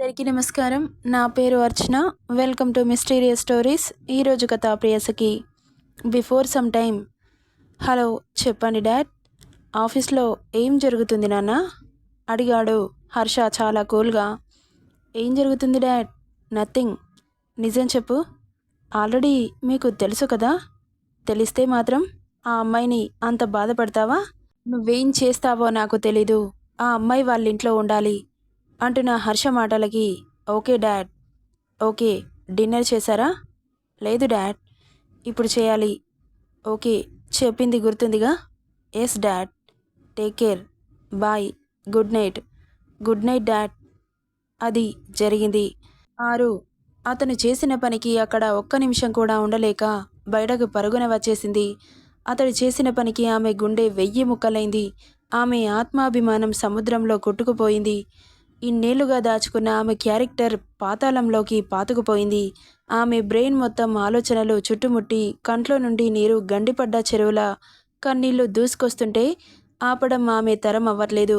అందరికీ నమస్కారం. నా పేరు Archana. Welcome to mysterious stories. ఈరోజు కథ Priyasakhi before some time. Hello చెప్పండి డాడ్. ఆఫీస్లో ఏం జరుగుతుంది నాన్న? అడిగాడు హర్ష చాలా కూల్గా. ఏం జరుగుతుంది డాడ్? నథింగ్. నిజం చెప్పు. ఆల్రెడీ మీకు తెలుసు కదా? తెలిస్తే మాత్రం ఆ అమ్మాయిని అంత బాధపడతావా? నువ్వేం చేస్తావో నాకు తెలీదు. ఆ అమ్మాయి వాళ్ళ ఇంట్లో ఉండాలి. అంటున్న హర్ష మాటలకి ఓకే డాడ్ ఓకే డిన్నర్ చేశారా? లేదు డాడ్ ఇప్పుడు చేయాలి. ఓకే చెప్పింది గుర్తుందిగా? Yes dad take care bye good night good night dad. అది జరిగింది. ఆరు అతను చేసిన పనికి అక్కడ ఒక్క నిమిషం కూడా ఉండలేక బయటకు పరుగున వచ్చేసింది. అతడు చేసిన పనికి ఆమె గుండె వెయ్యి ముక్కలైంది. ఆమె ఆత్మాభిమానం సముద్రంలో కొట్టుకుపోయింది. ఇన్నేళ్ళుగా దాచుకున్న ఆమె క్యారెక్టర్ పాతాళంలోకి పాతుకుపోయింది. ఆమె బ్రెయిన్ మొత్తం ఆలోచనలు చుట్టుముట్టి కంట్లో నుండి నీరు గండిపడ్డ చెరువులా కన్నీళ్ళు దూసుకొస్తుంటే ఆపడం ఆమె తరం అవ్వట్లేదు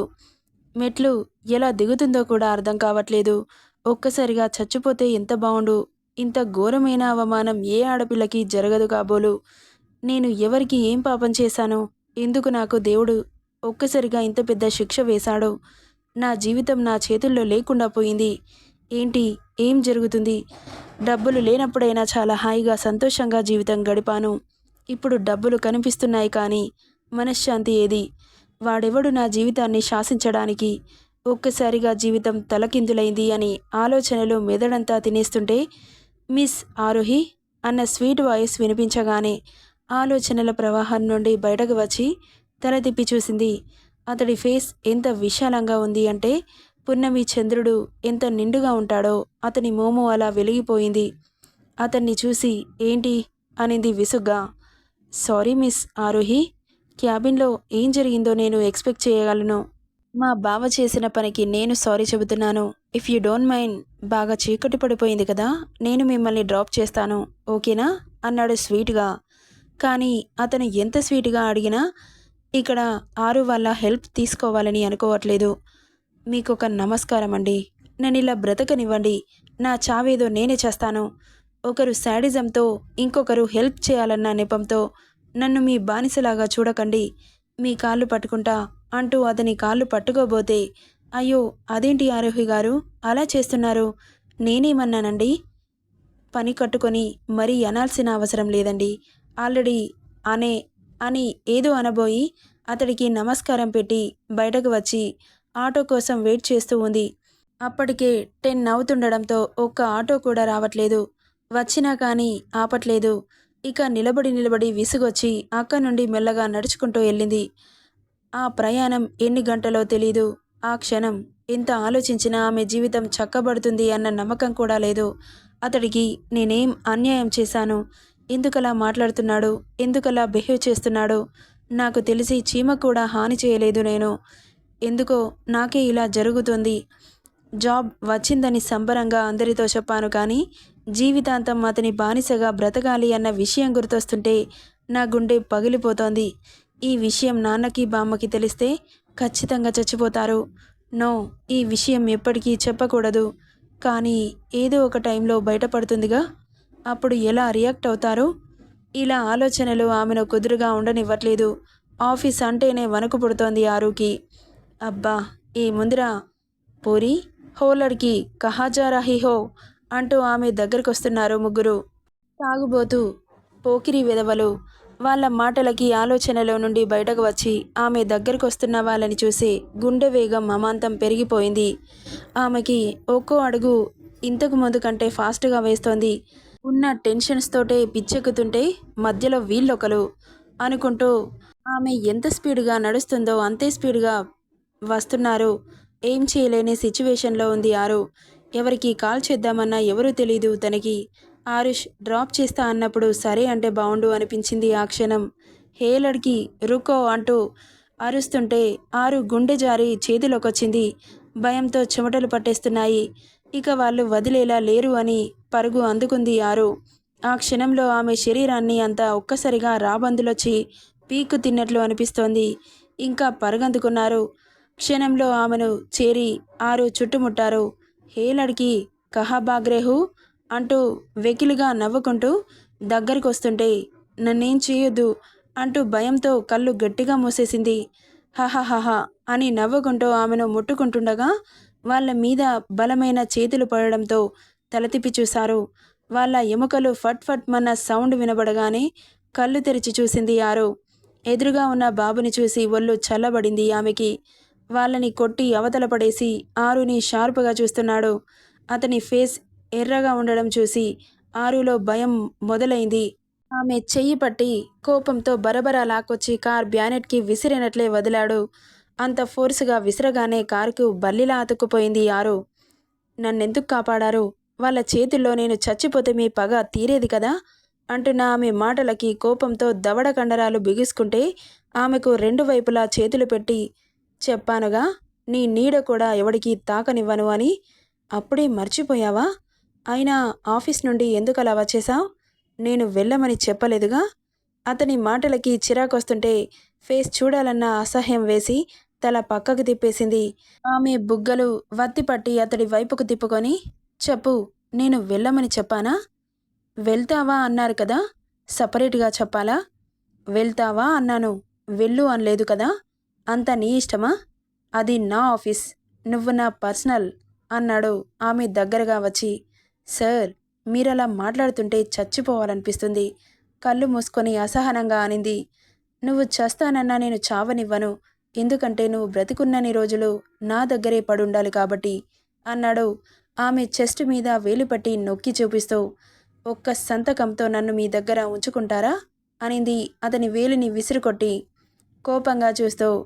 మెట్లు ఎలా దిగుతుందో కూడా అర్థం కావట్లేదు. ఒక్కసారిగా చచ్చిపోతే ఎంత బావుండు ఇంత ఘోరమైన అవమానం ఏ ఆడపిల్లకి జరగదు కాబోలు. నేను ఎవరికి ఏం పాపం చేశాను? ఎందుకు నాకు దేవుడు ఒక్కసారిగా ఇంత పెద్ద శిక్ష వేశాడు? నా జీవితం నా చేతుల్లో లేకుండా పోయింది. ఏంటి? ఏం జరుగుతుంది? డబ్బులు లేనప్పుడైనా చాలా హాయిగా సంతోషంగా జీవితం గడిపాను. ఇప్పుడు డబ్బులు కనిపిస్తున్నాయి కానీ మనశ్శాంతి ఏది? వాడెవడు నా జీవితాన్ని శాసించడానికి? ఒక్కసారిగా జీవితం తలకిందులైంది అని ఆలోచనలు మెదడంతా తినేస్తుంటే మిస్ ఆరోహి అన్న స్వీట్ వాయిస్ వినిపించగానే ఆలోచనల ప్రవాహం నుండి బయటకు వచ్చి తల తిప్పి చూసింది. అతడి ఫేస్ ఎంత విశాలంగా ఉంది అంటే పున్నమి చంద్రుడు ఎంత నిండుగా ఉంటాడో అతని మోము అలా వెలిగిపోయింది. అతన్ని చూసి ఏంటి? అనింది విసుగ్గా. సారీ మిస్ ఆరోహి క్యాబిన్లో ఏం జరిగిందో నేను ఎక్స్పెక్ట్ చేయగలను. మా బావ చేసిన పనికి నేను సారీ చెబుతున్నాను. ఇఫ్ యూ డోంట్ మైండ్ బాగా చీకటి పడిపోయింది కదా నేను మిమ్మల్ని డ్రాప్ చేస్తాను ఓకేనా? అన్నాడు స్వీట్గా. కానీ అతను ఎంత స్వీట్గా అడిగినా ఇక్కడ ఆరు వాళ్ళ హెల్ప్ తీసుకోవాలని అనుకోవట్లేదు. మీకు ఒక నమస్కారం అండి నన్ను ఇలా బ్రతకనివ్వండి. నా చావేదో నేనే చేస్తాను. ఒకరు శాడిజంతో ఇంకొకరు హెల్ప్ చేయాలన్న నెపంతో నన్ను మీ బానిసలాగా చూడకండి. మీ కాళ్ళు పట్టుకుంటా అంటూ అతని కాళ్ళు పట్టుకోబోతే అయ్యో అదేంటి ఆరోహి గారు? అలా చేస్తున్నారు. నేనేమన్నానండి? పని కట్టుకొని మరీ అనాల్సిన అవసరం లేదండి. ఆల్రెడీ అనే అని ఏదో అనబోయి అతడికి నమస్కారం పెట్టి బయటకు వచ్చి ఆటో కోసం వెయిట్ చేస్తూ ఉంది. అప్పటికే టెన్ అవుతుండడంతో ఒక్క ఆటో కూడా రావట్లేదు. వచ్చినా కానీ ఆపట్లేదు. ఇక నిలబడి నిలబడి విసుగొచ్చి అక్కడి నుండి మెల్లగా నడుచుకుంటూ వెళ్ళింది. ఆ ప్రయాణం ఎన్ని గంటలో తెలీదు. ఆ క్షణం ఎంత ఆలోచించినా ఆమె జీవితం చక్కబడుతుంది అన్న నమ్మకం కూడా లేదు. అతడికి నేనేం అన్యాయం చేశాను? ఎందుకలా మాట్లాడుతున్నాడు? ఎందుకలా బిహేవ్ చేస్తున్నాడు? నాకు తెలిసి చీమ కూడా హాని చేయలేదు నేను. ఎందుకో నాకే ఇలా జరుగుతుంది. జాబ్ వచ్చిందని సంబరంగా అందరితో చెప్పాను కానీ జీవితాంతం అతని బానిసగా బ్రతకాలి అన్న విషయం గుర్తొస్తుంటే నా గుండె పగిలిపోతోంది. ఈ విషయం నాన్నకి బామ్మకి తెలిస్తే ఖచ్చితంగా చచ్చిపోతారు. నో ఈ విషయం ఎప్పటికీ చెప్పకూడదు. కానీ ఏదో ఒక టైంలో బయటపడుతుందిగా? అప్పుడు ఎలా రియాక్ట్ అవుతారు? ఇలా ఆలోచనలు ఆమెను కుదురుగా ఉండనివ్వట్లేదు. ఆఫీస్ అంటేనే వణుకు పుడుతోంది ఆరుకి. అబ్బా ఈ ముందురా. పూరి హోలడ్కి కహాజారా హో అంటూ ఆమె దగ్గరకు వస్తున్నారు ముగ్గురు. తాగుబోతూ పోకిరి విధవలు వాళ్ళ మాటలకి ఆలోచనలో నుండి బయటకు వచ్చి ఆమె దగ్గరకు వస్తున్న వాళ్ళని చూసి గుండె వేగం అమాంతం పెరిగిపోయింది. ఆమెకి ఒక్కో అడుగు ఇంతకు ముందు కంటే ఫాస్ట్గా వేస్తోంది. ఉన్న టెన్షన్స్ తోటే పిచ్చెక్కుతుంటే మధ్యలో వీళ్ళొకలు అనుకుంటూ ఆమె ఎంత స్పీడ్గా నడుస్తుందో అంతే స్పీడ్గా వస్తున్నారు. ఏం చేయలేని సిచ్యువేషన్లో ఉంది ఆరు. ఎవరికి కాల్ చేద్దామన్నా ఎవరూ తెలీదు తనకి. ఆరుష్ డ్రాప్ చేస్తా అన్నప్పుడు సరే అంటే బాగుండు అనిపించింది ఆ క్షణం. హేలడ్కి రుకో అంటూ అరుస్తుంటే ఆరు గుండె జారి చేతిలోకొచ్చింది. భయంతో చెమటలు పట్టేస్తున్నాయి. ఇక వాళ్ళు వదిలేలా లేరు అని పరుగు అందుకుంది ఆరు ఆ క్షణంలో ఆమె శరీరాన్ని అంతా ఒక్కసారిగా రాబందులొచ్చి పీకు తిన్నట్లు అనిపిస్తోంది. ఇంకా పరుగందుకున్నారు. క్షణంలో ఆమెను చేరి ఆరు చుట్టుముట్టారు. హేలడికి కహాబాగ్రేహు కహా బాగ్రేహు అంటూ వెకిలిగా నవ్వుకుంటూ దగ్గరికి వస్తుంటే నన్నేం చేయొద్దు అంటూ భయంతో కళ్ళు గట్టిగా మూసేసింది. హహహహ అని నవ్వుకుంటూ ఆమెను ముట్టుకుంటుండగా వాళ్ళ మీద బలమైన చేతులు పడడంతో తల తిప్పి చూశారు. వాళ్ళ ఎముకలు ఫట్ ఫట్ మన్న సౌండ్ వినబడగానే కళ్ళు తెరిచి చూసింది ఆరు ఎదురుగా ఉన్న బాబుని చూసి ఒళ్ళు చల్లబడింది ఆమెకి. వాళ్ళని కొట్టి అవతల పడేసి ఆరుని షార్పుగా చూస్తున్నాడు. అతని ఫేస్ ఎర్రగా ఉండడం చూసి ఆరులో భయం మొదలైంది. ఆమె చెయ్యి పట్టి కోపంతో బరబరా లాక్కొచ్చి కార్ బ్యానెట్కి విసిరినట్లే వదిలాడు. అంత ఫోర్సుగా విసిరగానే కారుకు బల్లిలా అతుక్కుపోయింది ఆరు నన్నెందుకు కాపాడారు? వాళ్ళ చేతుల్లో నేను చచ్చిపోతే మీ పగ తీరేది కదా? అంటున్న ఆమె మాటలకి కోపంతో దవడ కండరాలు బిగుసుకుంటే ఆమెకు రెండు వైపులా చేతులు పెట్టి చెప్పానుగా నీ నీడ కూడా ఎవడికి తాకనివ్వను అని. అప్పుడే మర్చిపోయావా? అయినా ఆఫీస్ నుండి ఎందుకు అలా వచ్చేశావు? నేను వెళ్ళమని చెప్పలేదుగా? అతని మాటలకి చిరాకొస్తుంటే ఫేస్ చూడాలన్న అసహ్యం వేసి తల పక్కకు తిప్పేసింది. ఆమె బుగ్గలు వత్తిపట్టి అతడి వైపుకు తిప్పుకొని చెప్పు నేను వెళ్ళమని చెప్పానా? వెళ్తావా అన్నారు కదా సపరేట్గా చెప్పాలా? వెళ్తావా అన్నాను వెళ్ళు అనలేదు కదా అంత నీ ఇష్టమా? అది నా ఆఫీస్ నువ్వు నా పర్సనల్ అన్నాడు ఆమె దగ్గరగా వచ్చి. సార్ మీరలా మాట్లాడుతుంటే చచ్చిపోవాలనిపిస్తుంది కళ్ళు మూసుకొని అసహనంగా అనింది. నువ్వు చస్తానన్నా నేను చావనివ్వను ఎందుకంటే నువ్వు బ్రతికున్నన్ని రోజులు నా దగ్గరే పడుండాలి కాబట్టి అన్నాడు ఆమె చెస్ట్ మీద వేలుపట్టి నొక్కి చూపిస్తూ ఒక్క సంతకంతో నన్ను మీ దగ్గర ఉంచుకుంటారా? అనింది. అతని వేలిని విసిరుకొట్టి కోపంగా చూస్తూ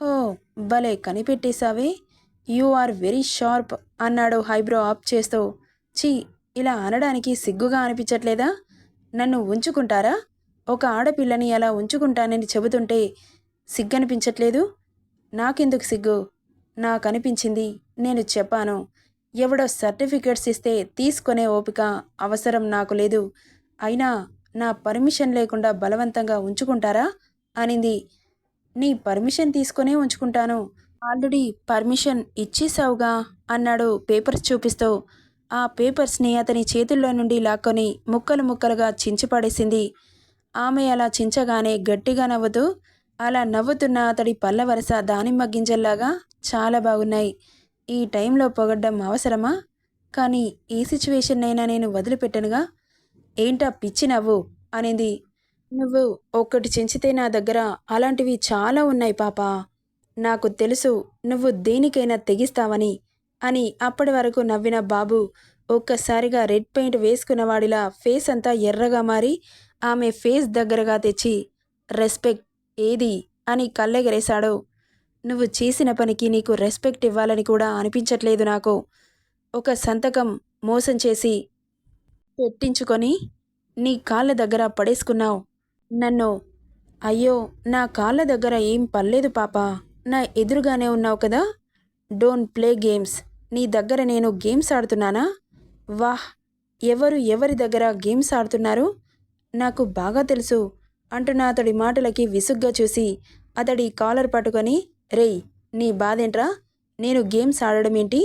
హో భలే కనిపెట్టేశావే. యు ఆర్ వెరీ షార్ప్ అన్నాడు హైబ్రో ఆప్ చేస్తూ. చీ ఇలా అనడానికి సిగ్గుగా అనిపించట్లేదా? నన్ను ఉంచుకుంటారా? ఒక ఆడపిల్లని అలా ఉంచుకుంటానని చెబుతుంటే సిగ్గనిపించట్లేదు? నాకెందుకు సిగ్గు? నాకు అనిపించింది నేను చెప్పాను. ఎవడో సర్టిఫికెట్స్ ఇస్తే తీసుకునే ఓపిక అవసరం నాకు లేదు. అయినా నా పర్మిషన్ లేకుండా బలవంతంగా ఉంచుకుంటారా? అనింది. నీ పర్మిషన్ తీసుకునే ఉంచుకుంటాను. ఆల్రెడీ పర్మిషన్ ఇచ్చేసావుగా అన్నాడు పేపర్స్ చూపిస్తూ. ఆ పేపర్స్ని అతని చేతుల్లో నుండి లాక్కొని ముక్కలు ముక్కలుగా చించిపడేసింది. ఆమె అలా చించగానే గట్టిగా నవ్వుతూ అలా నవ్వుతున్న అతడి పళ్ళ వరస దానిమ్మ గింజల్లాగా చాలా బాగున్నాయి. ఈ టైంలో పొగడ్డం అవసరమా? కానీ ఏ సిచ్యువేషన్ అయినా నేను వదిలిపెట్టనుగా. ఏంటా పిచ్చి నవ్వు? అనేది. నువ్వు ఒక్కటి చించితే నా దగ్గర అలాంటివి చాలా ఉన్నాయి పాప. నాకు తెలుసు నువ్వు దేనికైనా తెగిస్తావని అని అప్పటి వరకు నవ్విన బాబు ఒక్కసారిగా రెడ్ పెయింట్ వేసుకున్నవాడిలా ఫేస్ అంతా ఎర్రగా మారి ఆమె ఫేస్ దగ్గరగా తెచ్చి రెస్పెక్ట్ ఏది? అని కళ్ళెగరేశాడు. నువ్వు చేసిన పనికి నీకు రెస్పెక్ట్ ఇవ్వాలని కూడా అనిపించట్లేదు నాకు. ఒక సంతకం మోసం చేసి పెట్టించుకొని నీ కాళ్ళ దగ్గర పడేసుకున్నావు. నన్ను అయ్యో నా కాళ్ళ దగ్గర ఏం పర్లేదు పాప. నా ఎదురుగానే ఉన్నావు కదా. Don't play games. నీ దగ్గర నేను గేమ్స్ ఆడుతున్నానా? వాహ్! ఎవరు ఎవరి దగ్గర గేమ్స్ ఆడుతున్నారు? నాకు బాగా తెలుసు. అంటున్న అతడి మాటలకి విసుగ్గా చూసి అతడి కాలర్ పట్టుకొని రేయ్ నీ బాధేంట్రా? నేను గేమ్స్ ఆడడం ఏంటి?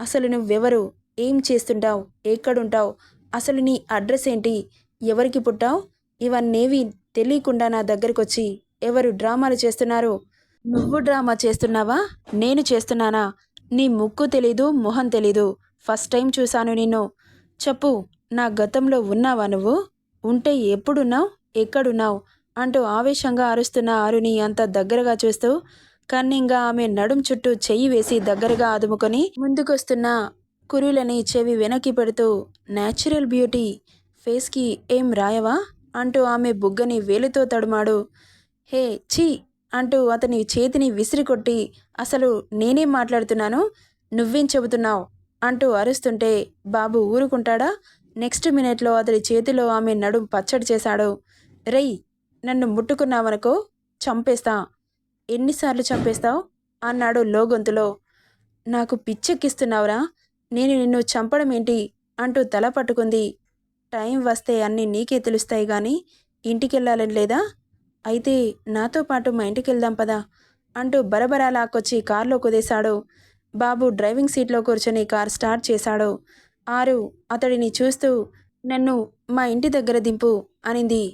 అసలు నువ్వెవరు? ఏం చేస్తుంటావు? ఎక్కడుంటావు? అసలు నీ అడ్రస్ ఏంటి? ఎవరికి పుట్టావు? ఇవన్నేవి తెలియకుండా నా దగ్గరకొచ్చి ఎవరు డ్రామాలు చేస్తున్నారు? నువ్వు డ్రామా చేస్తున్నావా? నేను చేస్తున్నానా? నీ ముక్కు తెలీదు మొహం తెలీదు. ఫస్ట్ టైం చూశాను నిన్ను. చెప్పు నా గతంలో ఉన్నావా నువ్వు? ఉంటే ఎప్పుడున్నావు? ఎక్కడున్నావు? అంటూ ఆవేశంగా అరుస్తున్న ఆరుని అంత దగ్గరగా చూస్తూ కన్నింగా ఆమె నడుం చుట్టూ చెయ్యి వేసి దగ్గరగా అదుముకొని ముందుకొస్తున్న కురులని చెవి వెనక్కి పెడుతూ న్యాచురల్ బ్యూటీ ఫేస్కి ఏం రాయవా? అంటూ ఆమె బుగ్గని వేలుతో తడుమాడు. హే ఛీ! అంటూ అతని చేతిని విసిరికొట్టి అసలు నేనేం మాట్లాడుతున్నాను? నువ్వేం చెబుతున్నావు? అంటూ అరుస్తుంటే బాబు ఊరుకుంటాడా? నెక్స్ట్ మినిట్లో అతడి చేతిలో ఆమె నడుం పచ్చడి చేశాడు. రెయ్ నన్ను ముట్టుకున్నావనుకో చంపేస్తా. ఎన్నిసార్లు చంపేస్తావు? అన్నాడు లోగొంతులో. నాకు పిచ్చెక్కిస్తున్నావురా నేను నిన్ను చంపడం ఏంటి? అంటూ తల పట్టుకుంది. టైం వస్తే అన్నీ నీకే తెలుస్తాయి కానీ ఇంటికెళ్ళాలని లేదా? అయితే నాతో పాటు మా ఇంటికి వెళ్దాం పదా అంటూ బరబరా లాక్కొచ్చి కారులో కుదేశాడు. బాబు డ్రైవింగ్ సీట్లో కూర్చొని కార్ స్టార్ట్ చేశాడు. ఆరు అతడిని చూస్తూ నన్ను మా ఇంటి దగ్గర దింపు అనింది.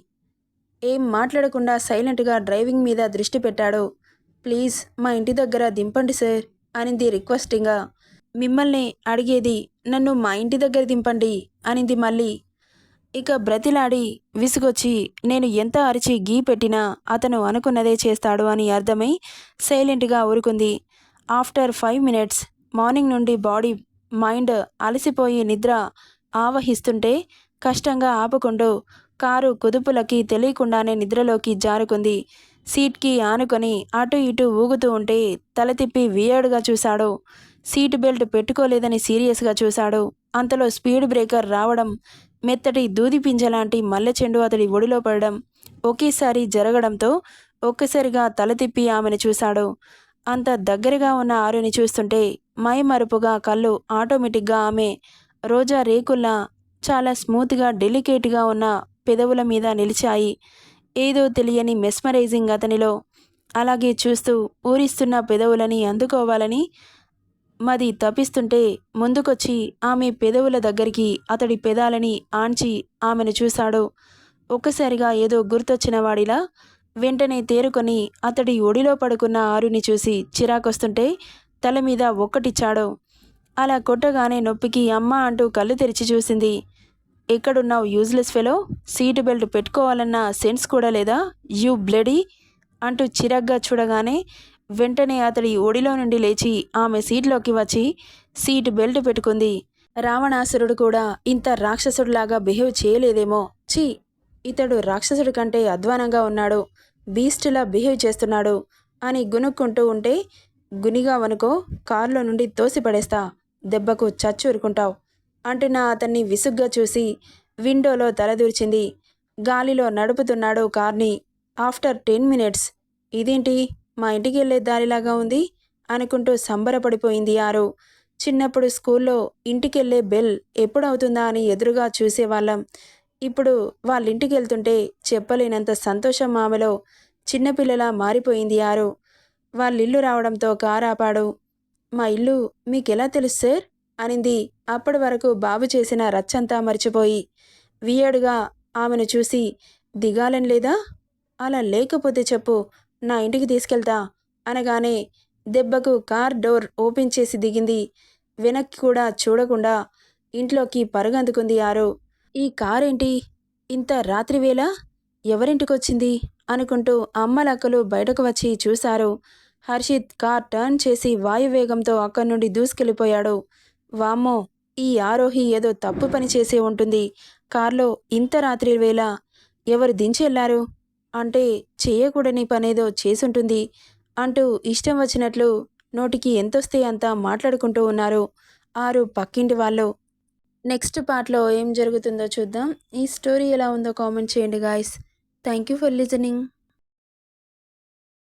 ఏం మాట్లాడకుండా సైలెంట్గా డ్రైవింగ్ మీద దృష్టి పెట్టాడు. ప్లీజ్ మా ఇంటి దగ్గర దింపండి సార్ అనింది రిక్వెస్టింగ్గా. మిమ్మల్ని అడిగేది నన్ను మా ఇంటి దగ్గర దింపండి అనింది మళ్ళీ. ఇక బ్రతిలాడి విసుగొచ్చి నేను ఎంత అరిచి గీ పెట్టినా అతను అనుకున్నదే చేస్తాడు అని అర్థమై సైలెంట్గా ఊరుకుంది. ఆఫ్టర్ ఫైవ్ మినిట్స్ మార్నింగ్ నుండి బాడీ మైండ్ అలసిపోయి నిద్ర ఆవహిస్తుంటే కష్టంగా ఆపకుండా కారు కుదుపులకి తెలియకుండానే నిద్రలోకి జారుకుంది. సీట్కి ఆనుకొని అటు ఇటు ఊగుతూ ఉంటే తల తిప్పి వియర్డ్గా చూశాడు. సీట్ బెల్ట్ పెట్టుకోలేదని సీరియస్గా చూశాడు. అంతలో స్పీడ్ బ్రేకర్ రావడం మెత్తటి దూది పింజలాంటి మల్లె చెండు అతడి ఒడిలో పడడం ఒకేసారి జరగడంతో ఒక్కసారిగా తల తిప్పి ఆమెను చూశాడు. అంత దగ్గరగా ఉన్న ఆరుని చూస్తుంటే మైమరుపుగా కళ్ళు ఆటోమేటిక్గా ఆమె రోజా రేకుల్లా చాలా స్మూత్గా డెలికేట్గా ఉన్న పెదవుల మీద నిలిచాయి. ఏదో తెలియని మెస్మరైజింగ్ అతనిలో. అలాగే చూస్తూ ఊరిస్తున్న పెదవులని అందుకోవాలని మది తప్పిస్తుంటే ముందుకొచ్చి ఆమె పెదవుల దగ్గరికి అతడి పెదాలని ఆంచి ఆమెను చూశాడు. ఒక్కసారిగా ఏదో గుర్తొచ్చిన వాడిలా వెంటనే తేరుకొని అతడి ఒడిలో పడుకున్న ఆరుని చూసి చిరాకొస్తుంటే తల మీద ఒక్కటిచ్చాడు అలా కొట్టగానే నొప్పికి అమ్మ అంటూ కళ్ళు తెరిచి చూసింది. ఎక్కడున్నావు యూజ్లెస్ ఫెలో సీటు బెల్ట్ పెట్టుకోవాలన్న సెన్స్ కూడా లేదా? యూ బ్లడీ అంటూ చిరగ్గా చూడగానే వెంటనే అతడి ఒడిలో నుండి లేచి ఆమె సీట్లోకి వచ్చి సీట్ బెల్ట్ పెట్టుకుంది. రావణాసురుడు కూడా ఇంత రాక్షసుడిలాగా బిహేవ్ చేయలేదేమో. ఛీ! ఇతడు రాక్షసుడి కంటే అధ్వానంగా ఉన్నాడు. బీస్ట్లా బిహేవ్ చేస్తున్నాడు అని గునుక్కుంటూ ఉంటే గునిగా వనుకో కారులో నుండి తోసిపడేస్తా దెబ్బకు చచ్చూరుకుంటావు. అంటున్న అతన్ని విసుగ్గా చూసి విండోలో తలదూర్చింది గాలిలో నడుపుతున్నాడు కార్ని. After ten minutes. ఇదేంటి? మా ఇంటికి వెళ్ళే దారిలాగా ఉంది? అనుకుంటూ సంబరపడిపోయింది ఆరు. చిన్నప్పుడు స్కూల్లో ఇంటికెళ్ళే బెల్ ఎప్పుడవుతుందా అని ఎదురుగా చూసేవాళ్ళం. ఇప్పుడు వాళ్ళ ఇంటికి వెళ్తుంటే చెప్పలేనంత సంతోషం ఆమెలో చిన్నపిల్లలా మారిపోయింది ఆరు. వాళ్ళ ఇల్లు రావడంతో కారు ఆపాడు. మా ఇల్లు మీకెలా తెలుసు సార్? అనింది. అప్పటి వరకు బాబు చేసిన రచ్చంతా మర్చిపోయి. వియర్డ్గా ఆమెను చూసి దిగాలని లేదా? అలా లేకపోతే చెప్పు నా ఇంటికి తీసుకెళ్తా అనగానే దెబ్బకు కార్ డోర్ ఓపెన్ చేసి దిగింది. వెనక్కి కూడా చూడకుండా ఇంట్లోకి పరుగందుకుంది ఆరు. ఈ కారేంటి? ఇంత రాత్రివేళ ఎవరింటికొచ్చింది? అనుకుంటూ అమ్మలక్కలు బయటకు వచ్చి చూశారు. హర్షిత్ కార్ టర్న్ చేసి వాయువేగంతో అక్కడి నుండి దూసుకెళ్ళిపోయాడు. వామ్మో ఈ ఆరోహి ఏదో తప్పు పని చేసే ఉంటుంది. కార్లో ఇంత రాత్రి వేళ ఎవరు దించి వెళ్ళారు? అంటే చేయకూడని పనేదో చేసుంటుంది అంటూ ఇష్టం వచ్చినట్లు నోటికి ఎంతొస్తే అంత మాట్లాడుకుంటూ ఉన్నారు ఆరు పక్కింటి వాళ్ళు. నెక్స్ట్ పార్ట్లో ఏం జరుగుతుందో చూద్దాం. ఈ స్టోరీ ఎలా ఉందో కామెంట్ చేయండి guys thank you for listening